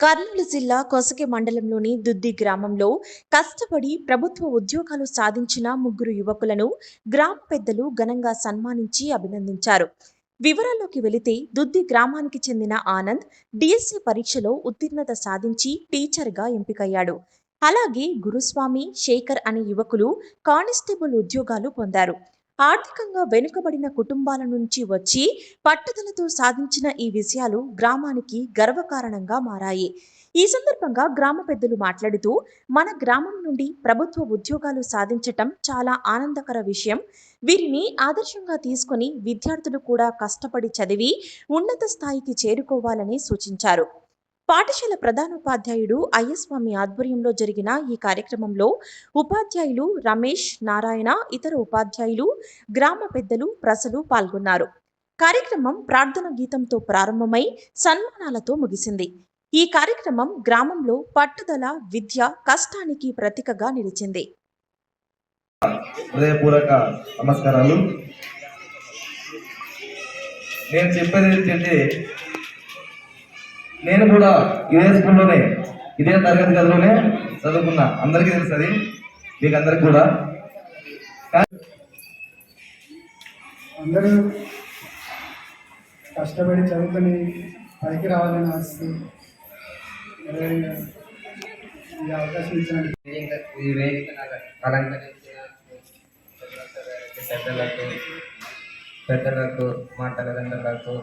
కర్నూలు జిల్లా కొసకి మండలంలోని దుద్ది గ్రామంలో కష్టపడి ప్రభుత్వ ఉద్యోగాలు సాధించిన ముగ్గురు యువకులను గ్రామ పెద్దలు ఘనంగా సన్మానించి అభినందించారు. వివరాల్లోకి వెళితే దుద్ది గ్రామానికి చెందిన ఆనంద్ డిఎస్సి పరీక్షలో ఉత్తీర్ణత సాధించి టీచర్గా ఎంపికయ్యాడు. అలాగే గురుస్వామి శేఖర్ అనే యువకులు కానిస్టేబుల్ ఉద్యోగాలు పొందారు. ఆర్థికంగా వెనుకబడిన కుటుంబాల నుంచి వచ్చి పట్టుదలతో సాధించిన ఈ విషయాలు గ్రామానికి గర్వకారణంగా మారాయి. ఈ సందర్భంగా గ్రామ పెద్దలు మాట్లాడుతూ మన గ్రామం నుండి ప్రభుత్వ ఉద్యోగాలు సాధించటం చాలా ఆనందకర విషయం. వీరిని ఆదర్శంగా తీసుకొని విద్యార్థులు కూడా కష్టపడి చదివి ఉన్నత స్థాయికి చేరుకోవాలని సూచించారు. పాఠశాల ప్రధానోపాధ్యాయుడు అయ్యస్వామి ఆధ్వర్యంలో జరిగిన ఈ కార్యక్రమంలో ఉపాధ్యాయులు రమేష్ నారాయణ ఇతర ఉపాధ్యాయులు గ్రామ పెద్దలు ప్రజలు పాల్గొన్నారు. కార్యక్రమం ప్రార్థన గీతంతో ప్రారంభమై సన్మానాలతో ముగిసింది. ఈ కార్యక్రమం గ్రామంలో పట్టుదల విద్య కష్టానికి ప్రతీకగా నిలిచింది. హృదయపూర్వక నమస్కారాలు. నేను చెప్పేది ఏంటంటే నేను కూడా ఇదే స్కూల్లోనే ఇదే తరగతి గదిలోనే చదువుకున్నా. అందరికీ తెలుసు అది మీకు అందరికి కూడా. అందరూ కష్టపడి చదువుకొని పైకి రావాలని ఆశిస్తూ ఈ అవకాశం ఇచ్చినందుకు ఈ వేదికను అలంకరించిన పెద్దలకు పెద్దలకు మా తల్లిదండ్రులకు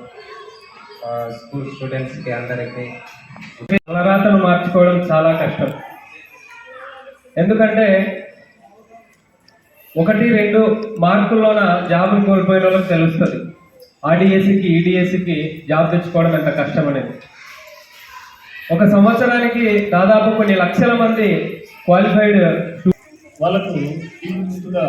స్కూల్ స్టూడెంట్స్కి అందరికీ. అలరాతను మార్చుకోవడం చాలా కష్టం. ఎందుకంటే ఒకటి రెండు మార్కుల్లోన జాబులు కోల్పోయిన వాళ్ళకి తెలుస్తుంది. ఆర్డిఎస్సికి ఈడిఎస్సికి జాబ్ తెచ్చుకోవడం ఎంత కష్టం అనేది. ఒక సంవత్సరానికి దాదాపు కొన్ని లక్షల మంది క్వాలిఫైడ్ వాళ్ళకు ముందుగా